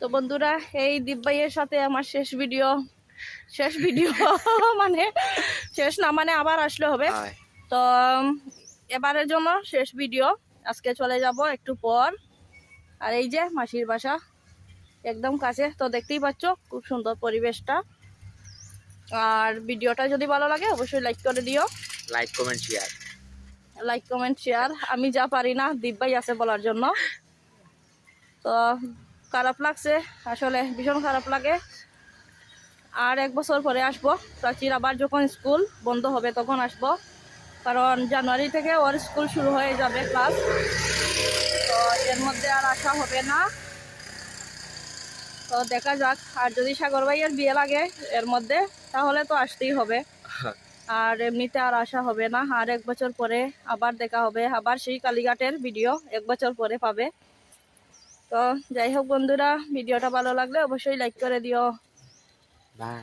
তো বন্ধুরা এই দিব্যাইয়ের সাথে আমার শেষ ভিডিও শেষ ভিডিও মানে শেষ না মানে আবার আসলে হবে। তো এবারের জন্য শেষ ভিডিও আজকে চলে যাব একটু পর। আর এই যে মাসির বাসা একদম কাছে তো দেখতেই পাচ্ছ খুব সুন্দর পরিবেশটা। আর ভিডিওটা যদি ভালো লাগে অবশ্যই লাইক করে দিও। Like comment share like comment share আমি যা পারি না দিব্যাই আছে বলার জন্য। তো খারাপ লাগছে, আসলে ভীষণ খারাপ লাগে। আর এক বছর পরে আসব, প্রাচীর আবার যখন স্কুল বন্ধ হবে তখন আসব। কারণ জানুয়ারি থেকে ওর স্কুল শুরু হয়ে যাবে ক্লাস। তো এর মধ্যে আর আসা হবে না। তো দেখা যাক, আর যদি সাগর ভাইয়ের বিয়ে লাগে এর মধ্যে, তাহলে তো আসতেই হবে। আর এমনিতে আর আসা হবে না। আর এক বছর পরে আবার দেখা হবে। আবার সেই কালীঘাটের ভিডিও এক বছর পরে পাবে। তো যাই হোক বন্ধুরা ভিডিওটা ভালো লাগলে অবশ্যই লাইক করে দিও। বাই